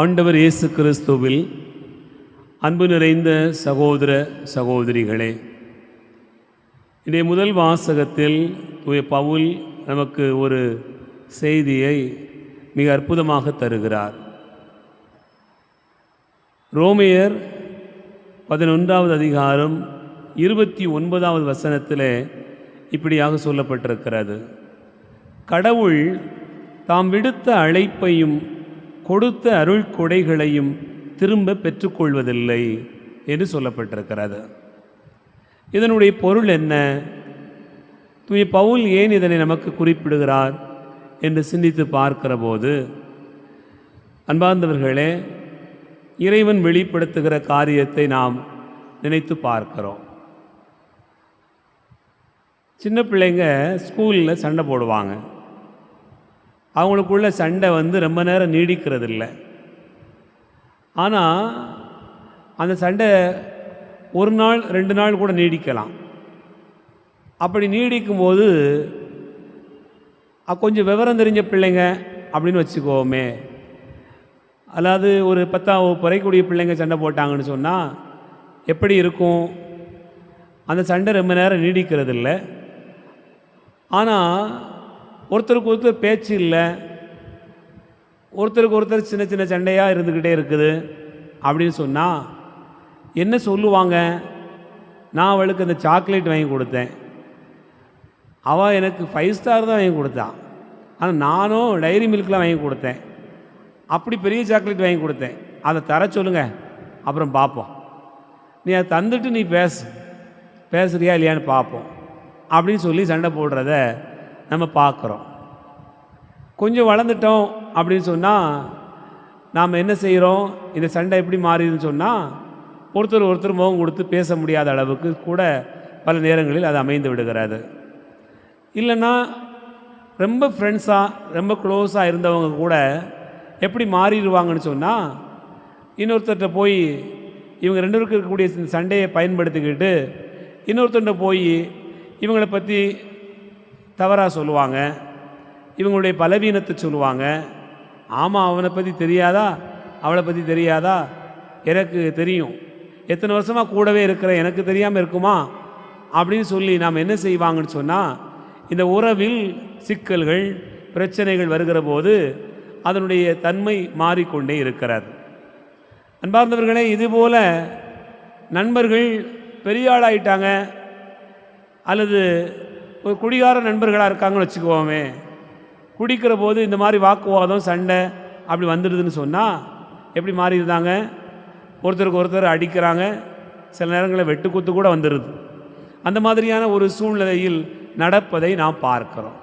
ஆண்டவர் இயேசு கிறிஸ்துவில் அன்பு நிறைந்த சகோதர சகோதரிகளே இன்றைய முதல் வாசகத்தில் தூய பவுல் நமக்கு ஒரு செய்தியை மிக அற்புதமாக தருகிறார். ரோமையர் பதினொன்றாவது அதிகாரம் இருபத்தி ஒன்பதாவது வசனத்திலே இப்படியாக சொல்லப்பட்டிருக்கிறது. கடவுள் தாம் விடுத்த அழைப்பையும் கொடுத்த அருள் கொடைகளையும் திரும்ப பெற்றுக்கொள்வதில்லை என்று சொல்லப்பட்டிருக்கிறது. இதனுடைய பொருள் என்ன? தூய பவுல் ஏன் இதனை நமக்கு குறிப்பிடுகிறார் என்று சிந்தித்து பார்க்கிற போது அன்பார்ந்தவர்களே இறைவன் வெளிப்படுத்துகிற காரியத்தை நாம் நினைத்து பார்க்கிறோம். சின்ன பிள்ளைங்க ஸ்கூலில் சண்டை போடுவாங்க. அவங்களுக்குள்ள சண்டை வந்து ரொம்ப நேரம் நீடிக்கிறது இல்லை ஆனால் அந்த சண்டை ஒரு நாள் ரெண்டு நாள் கூட நீடிக்கலாம். அப்படி நீடிக்கும் போது கொஞ்சம் விவரம் தெரிஞ்ச பிள்ளைங்க அப்படின்னு வச்சுக்கோமே. அதாவது ஒரு பத்தாம் வகுப்பு வரைக்கூடிய பிள்ளைங்க சண்டை போட்டாங்கன்னு சொன்னால் எப்படி இருக்கும்? அந்த சண்டை ரொம்ப நேரம் நீடிக்கிறது இல்லை ஆனால் ஒருத்தருக்கு ஒருத்தர் பேச்சு இல்லை. ஒருத்தருக்கு ஒருத்தர் சின்ன சின்ன சண்டையாக இருந்துக்கிட்டே இருக்குது அப்படின்னு சொன்னால் என்ன சொல்லுவாங்க? நான் அவளுக்கு அந்த சாக்லேட் வாங்கி கொடுத்தேன். அவள் எனக்கு ஃபைவ் ஸ்டார் தான் வாங்கி கொடுத்தான் ஆனால் நானும் டைரி மில்க்லாம் வாங்கி கொடுத்தேன். அப்படி பெரிய சாக்லேட் வாங்கி கொடுத்தேன். அதை தர சொல்லுங்கள் அப்புறம் பார்ப்போம் நீ அதை தந்துட்டு நீ பேசு. பேசுறியா இல்லையான்னு பார்ப்போம் அப்படின்னு சொல்லி சண்டை போடுறத நம்ம பார்க்குறோம். கொஞ்சம் வளர்ந்துட்டோம் அப்படின்னு சொன்னால் நாம் என்ன செய்கிறோம் இந்த சண்டை எப்படி மாறிதுன்னு சொன்னால் ஒருத்தர் ஒருத்தர் முகம் கொடுத்து பேச முடியாத அளவுக்கு கூட பல நேரங்களில் அது அமைந்து விடுகிறது. இல்லைன்னா ரொம்ப ஃப்ரெண்ட்ஸாக ரொம்ப க்ளோஸாக இருந்தவங்க கூட எப்படி மாறிடுவாங்கன்னு சொன்னால் இன்னொருத்தர்கிட்ட போய் இவங்க ரெண்டு பேருக்கு இருக்கக்கூடிய சண்டையை பயன்படுத்திக்கிட்டு இன்னொருத்தர்கிட்ட போய் இவங்களை பற்றி தவறாக சொல்லுவாங்க. இவங்களுடைய பலவீனத்தை சொல்லுவாங்க. ஆமாம் அவனை பற்றி தெரியாதா? அவளை பற்றி தெரியாதா? எனக்கு தெரியும். எத்தனை வருஷமாக கூடவே இருக்கிற எனக்கு தெரியாமல் இருக்குமா? அப்படின்னு சொல்லி நாம் என்ன செய்வாங்கன்னு சொன்னால் இந்த உறவில் சிக்கல்கள் பிரச்சனைகள் வருகிற போது அதனுடைய தன்மை மாறிக்கொண்டே இருக்கிறது. அன்பார்ந்தவர்களே இதுபோல் நண்பர்கள் பெரிய ஆளாயிட்டாங்க அல்லது ஒரு குடிகார நண்பர்களாக இருக்காங்கன்னு வச்சுக்குவோமே குடிக்கிற போது இந்த மாதிரி வாக்குவாதம் சண்டை அப்படி வந்துடுதுன்னு சொன்னால் எப்படி மாறிடுதாங்க? ஒருத்தருக்கு ஒருத்தர் அடிக்கிறாங்க. சில நேரங்களில் வெட்டுக்குத்து கூட வந்துடுது. அந்த மாதிரியான ஒரு சூழ்நிலையில் நடப்பதை நாம் பார்க்கிறோம்.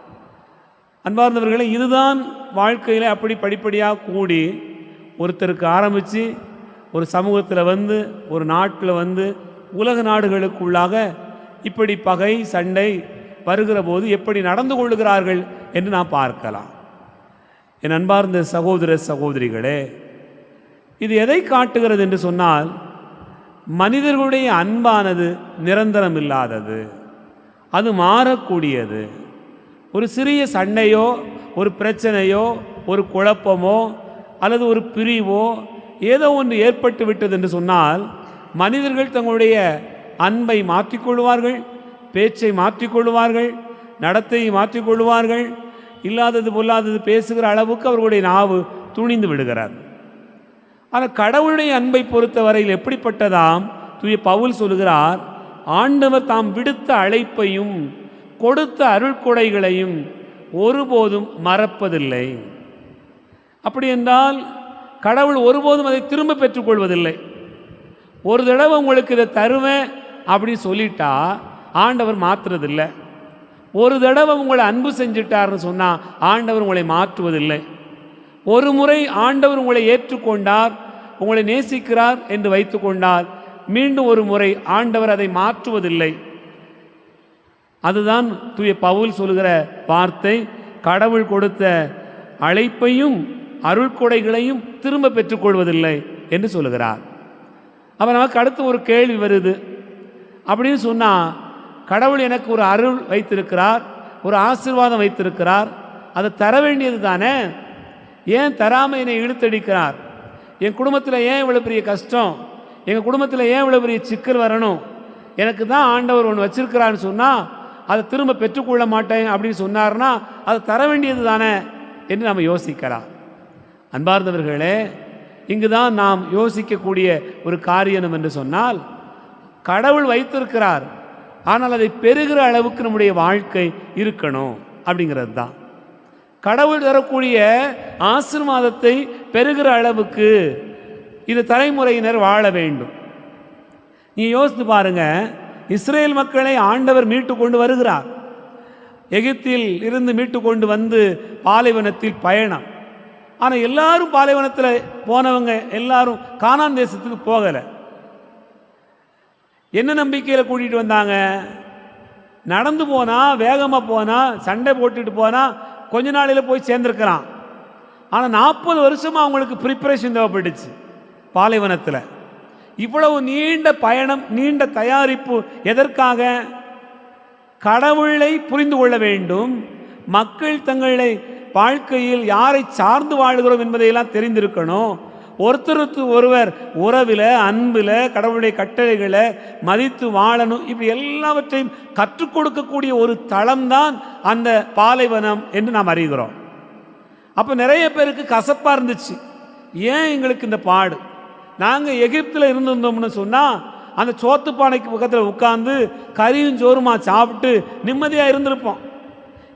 அன்பார்ந்தவர்களே இதுதான் வாழ்க்கையில் அப்படி படிப்படியாக கூடி ஒருத்தருக்கு ஆரம்பித்து ஒரு சமூகத்தில் வந்து ஒரு நாட்டில் வந்து உலக நாடுகளுக்குள்ளாக இப்படி பகை சண்டை வருகிற போது எப்படி நடந்து கொள்ளுகிறார்கள் என்று நாம் பார்க்கலாம். என் அன்பார்ந்த சகோதர சகோதரிகளே இது எதை காட்டுகிறது என்று சொன்னால் மனிதர்களுடைய அன்பானது நிரந்தரம் இல்லாதது அது மாறக்கூடியது. ஒரு சிறிய சண்டையோ ஒரு பிரச்சனையோ ஒரு குழப்பமோ அல்லது ஒரு பிரிவோ ஏதோ ஒன்று ஏற்பட்டு விட்டது என்று சொன்னால் மனிதர்கள் தங்களுடைய அன்பை மாற்றிக்கொள்வார்கள் பேச்சை மாற்றிக்கொள்வார்கள் நடத்தையை மாற்றிக்கொள்வார்கள் இல்லாதது பொல்லாதது பேசுகிற அளவுக்கு அவர்களுடைய நாவு துணிந்து விடுகிறார். ஆனால் கடவுளுடைய அன்பை பொறுத்தவரையில் எப்படிப்பட்டதாம்? தூய பவுல் சொல்கிறார் ஆண்டவர் தாம் விடுத்த அழைப்பையும் கொடுத்த அருள்கொடைகளையும் ஒருபோதும் மறப்பதில்லை. அப்படி என்றால் கடவுள் ஒருபோதும் அதை திரும்ப பெற்றுக்கொள்வதில்லை. ஒரு தடவை உங்களுக்கு இதை தருவேன் அப்படின்னு சொல்லிட்டா ஆண்டவர் மாற்றுறதில்லை ஒரு தடவை உங்களை அன்பு செஞ்சிட்டார்னு சொன்னால் ஆண்டவர் உங்களை மாற்றுவதில்லை. ஒரு முறை ஆண்டவர் உங்களை ஏற்றுக்கொண்டார் உங்களை நேசிக்கிறார் என்று வைத்துக்கொண்டால் மீண்டும் ஒரு முறை ஆண்டவர் அதை மாற்றுவதில்லை. அதுதான் தூய பவுல் சொல்கிற வார்த்தை. கடவுள் கொடுத்த அழைப்பையும் அருள்கொடைகளையும் திரும்ப பெற்றுக்கொள்வதில்லை என்று சொல்லுகிறார். அப்போ நமக்கு அடுத்து ஒரு கேள்வி வருது. அப்படின்னு சொன்னால் கடவுள் எனக்கு ஒரு அருள் வைத்திருக்கிறார் ஒரு ஆசீர்வாதம் வைத்திருக்கிறார். அதை தர வேண்டியது தானே? ஏன் தராமல் என்னை இழுத்தடிக்கிறார்? என் குடும்பத்தில் ஏன் இவ்வளோ பெரிய கஷ்டம்? எங்கள் குடும்பத்தில் ஏன் இவ்வளோ பெரிய சிக்கல் வரணும்? எனக்கு தான் ஆண்டவர் ஒன்று வச்சிருக்கிறான்னு சொன்னால் அதை திரும்ப பெற்றுக்கொள்ள மாட்டேன் அப்படின்னு சொன்னார்னா அதை தர வேண்டியது தானே என்று நாம் யோசிக்கலாம். அன்பார்ந்தவர்களே இங்கு தான் நாம் யோசிக்கக்கூடிய ஒரு காரியம் என்று சொன்னால் கடவுள் வைத்திருக்கிறார். ஆனால் அதை பெறுகிற அளவுக்கு நம்முடைய வாழ்க்கை இருக்கணும் அப்படிங்கிறது தான். கடவுள் தரக்கூடிய ஆசிர்வாதத்தை பெறுகிற அளவுக்கு இந்த தலைமுறையினர் வாழ வேண்டும். நீ யோசித்து பாருங்க இஸ்ரேல் மக்களை ஆண்டவர் மீட்டு கொண்டு வருகிறார். எகிப்தில் இருந்து மீட்டு கொண்டு வந்து பாலைவனத்தில் பயணம். ஆனால் எல்லாரும் பாலைவனத்தில் போனவங்க எல்லாரும் காணான் தேசத்துக்கு போகலை. என்ன நம்பிக்கையில் கூட்டிகிட்டு வந்தாங்க? நடந்து போனால் வேகமாக போனால் சண்டை போட்டுட்டு போனால் கொஞ்ச நாளையில் போய் சேர்ந்துருக்கிறான். ஆனால் நாற்பது வருஷமாக அவங்களுக்கு ப்ரிப்பரேஷன் தேவைப்பட்டுச்சு பாலைவனத்தில். இவ்வளவு நீண்ட பயணம் நீண்ட தயாரிப்பு எதற்காக? கடவுளை புரிந்து கொள்ள வேண்டும். மக்கள் தங்களை வாழ்க்கையில் யாரை சார்ந்து வாழுகிறோம் என்பதையெல்லாம் தெரிந்திருக்கணும். ஒருத்தருக்கு ஒருவர் உறவில் அன்பில் கடவுளுடைய கட்டளைகளை மதித்து வாழணும். இப்படி எல்லாவற்றையும் கற்றுக் கொடுக்கக்கூடிய ஒரு தளம்தான் அந்த பாலைவனம் என்று நாம் அறிகிறோம். அப்போ நிறைய பேருக்கு கசப்பாக இருந்துச்சு. ஏன் எங்களுக்கு இந்த பாடு? நாங்கள் எகிப்தில் இருந்திருந்தோம்னு சொன்னால் அந்த சோத்து பானைக்கு பக்கத்தில் உட்காந்து கறியும் சோறுமா சாப்பிட்டு நிம்மதியாக இருந்திருப்போம்.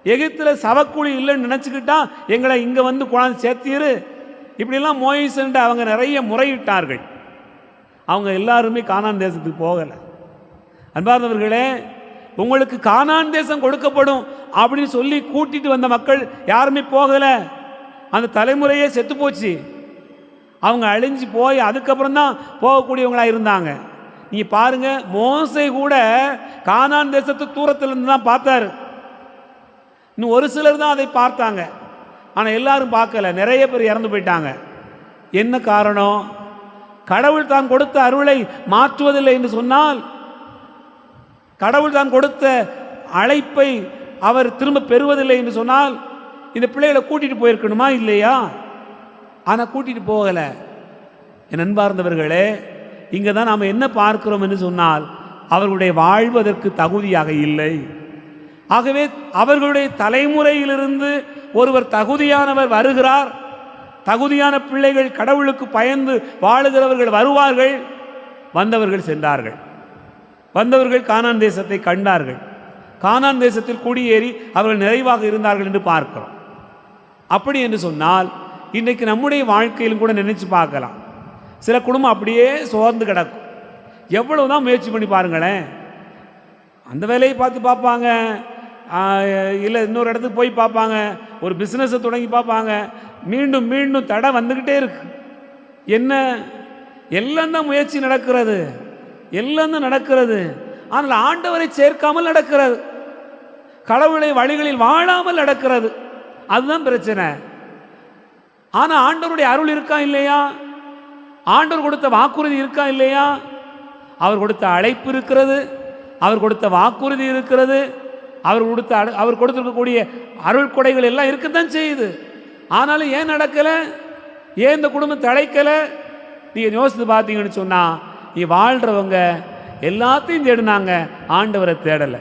எகிப்தில் சவக்கூலி இல்லைன்னு நினச்சிக்கிட்டா எங்களை இங்கே வந்து கொண்டாந்து சேர்த்திரு. இப்படிலாம் மோயிசன்ட்டு அவங்க நிறைய முறையிட்டார்கள். அவங்க எல்லாருமே கானான் தேசத்துக்கு போகலை. அன்பார்ந்தவர்களே உங்களுக்கு கானான் தேசம் கொடுக்கப்படும் அப்படின்னு சொல்லி கூட்டிட்டு வந்த மக்கள் யாருமே போகலை. அந்த தலைமுறையே செத்து போச்சு. அவங்க அழிஞ்சு போய் அதுக்கப்புறம் தான் போகக்கூடியவங்களாக இருந்தாங்க. நீங்கள் பாருங்க மோசை கூட கானான் தேசத்து தூரத்தில் இருந்து தான் பார்த்தாரு. இன்னும் ஒரு சிலர் தான் அதை பார்த்தாங்க. ஆனால் எல்லாரும் பார்க்கல. நிறைய பேர் இறந்து போயிட்டாங்க. என்ன காரணம்? கடவுள் தான் கொடுத்த அருளை மாற்றுவதில்லை என்று சொன்னால் கடவுள் தான் கொடுத்த அழைப்பை அவர் திரும்ப பெறுவதில்லை என்று சொன்னால் இந்த பிள்ளைகளை கூட்டிட்டு போயிருக்கணுமா இல்லையா? ஆனால் கூட்டிட்டு போகலை. என் அன்பார்ந்தவர்களே இங்கே தான் நாம் என்ன பார்க்கிறோம் என்று சொன்னால் அவர்களுடைய வாழ்வதற்கு தகுதியாக இல்லை. ஆகவே அவர்களுடைய தலைமுறையிலிருந்து ஒருவர் தகுதியானவர் வருகிறார் தகுதியான பிள்ளைகள் கடவுளுக்கு பயந்து வாழுகிறவர்கள் வருவார்கள் வந்தவர்கள் சென்றார்கள். வந்தவர்கள் கானான் தேசத்தை கண்டார்கள். கானான் தேசத்தில் குடியேறி அவர்கள் நிறைவாக இருந்தார்கள் என்று பார்க்கிறோம். அப்படி என்று சொன்னால் இன்றைக்கு நம்முடைய வாழ்க்கையிலும் கூட நினைச்சு பார்க்கலாம். சில குடும்பம் அப்படியே சோர்ந்து கிடக்கும். எவ்வளவு தான் முயற்சி பண்ணி பாருங்களேன். அந்த வேலையை பார்த்து பார்ப்பாங்க. இல்லை இன்னொரு இடத்துக்கு போய் பார்ப்பாங்க. ஒரு பிஸ்னஸை தொடங்கி பார்ப்பாங்க. மீண்டும் மீண்டும் தடை வந்துக்கிட்டே இருக்கு. என்ன? எல்லாம் தான் முயற்சி நடக்கிறது. எல்லாம் தான் நடக்கிறது. ஆனால் ஆண்டவரை சேர்க்காமல் நடக்கிறது. கடவுளை வழிகளில் வாழாமல் நடக்கிறது. அதுதான் பிரச்சனை. ஆனால் ஆண்டவருடைய அருள் இருக்கா இல்லையா? ஆண்டவர் கொடுத்த வாக்குறுதி இருக்கா இல்லையா? அவர் கொடுத்த அழைப்பு இருக்கிறது. அவர் கொடுத்த வாக்குறுதி இருக்கிறது. அவர் கொடுத்த அடு- அவர் கொடுத்துருக்கக்கூடிய அருள் கொடைகள் எல்லாம் இருக்கத்தான் செய்யுது. ஆனாலும் ஏன் நடக்கலை? ஏன் இந்த குடும்பம் தழைக்கலை? நீங்கள் யோசித்து பார்த்தீங்கன்னு சொன்னால் நீ வாழ்கிறவங்க எல்லாத்தையும் தேடினாங்க ஆண்டவரை தேடலை.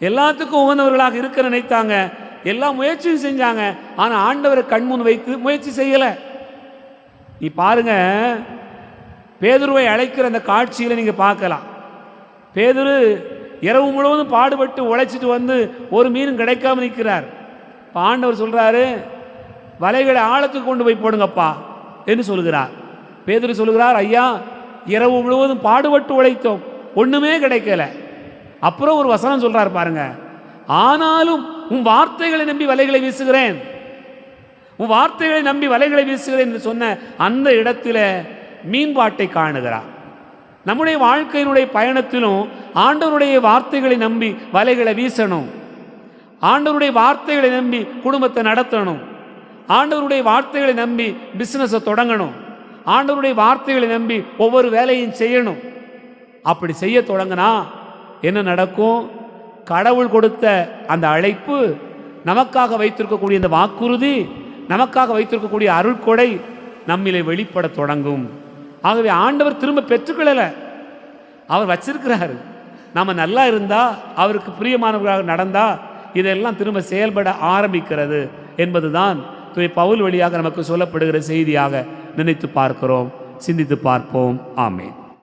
எல்லாத்துக்கும் உகந்தவர்களாக இருக்க நினைத்தாங்க எல்லா முயற்சியும் செஞ்சாங்க ஆனால் ஆண்டவரை கண்முன் வைத்து முயற்சி செய்யலை. நீ பாருங்க பேதுருவை அழைக்கிற அந்த காட்சியில் நீங்கள் பார்க்கலாம். பேதுரு இரவு முழுவதும் பாடுபட்டு உழைச்சிட்டு வந்து ஒரு மீனும் கிடைக்காம நிற்கிறார். பாண்டவர் ஆண்டவர் வலைகளை ஆழத்துக்கு கொண்டு போய் போடுங்கப்பா என்று சொல்கிறார் பேதுரு சொல்கிறார் ஐயா இரவு முழுவதும் பாடுபட்டு உழைத்தோம் ஒன்றுமே கிடைக்கல. அப்புறம் ஒரு வசனம் சொல்கிறார் பாருங்க ஆனாலும் உன் வார்த்தைகளை நம்பி வலைகளை வீசுகிறேன். உன் வார்த்தைகளை நம்பி வலைகளை வீசுகிறேன் என்று சொன்ன அந்த இடத்துல மீன்பாட்டை காணுகிறார். நம்முடைய வாழ்க்கையினுடைய பயணத்திலும் ஆண்டவருடைய வார்த்தைகளை நம்பி வலைகளை வீசணும். ஆண்டவருடைய வார்த்தைகளை நம்பி குடும்பத்தை நடத்தணும். ஆண்டவருடைய வார்த்தைகளை நம்பி பிஸ்னஸை தொடங்கணும். ஆண்டவருடைய வார்த்தைகளை நம்பி ஒவ்வொரு வேலையும் செய்யணும். அப்படி செய்ய தொடங்கினா என்ன நடக்கும்? கடவுள் கொடுத்த அந்த அழைப்பு நமக்காக வைத்திருக்கக்கூடிய இந்த வாக்குறுதி நமக்காக வைத்திருக்கக்கூடிய அருள்கொடை நம்மிலே வெளிப்பட தொடங்கும். ஆகவே ஆண்டவர் திரும்ப பெற்றுக்கொள்ளலை. அவர் வச்சிருக்கிறாரு. நாம் நல்லா இருந்தால் அவருக்கு பிரியமானவர்களாக நடந்தா இதெல்லாம் திரும்ப செயல்பட ஆரம்பிக்கிறது என்பதுதான் துணை பவுல் வழியாக நமக்கு சொல்லப்படுகிற செய்தியாக நினைத்து பார்க்கிறோம் சிந்தித்து பார்ப்போம். ஆமேன்.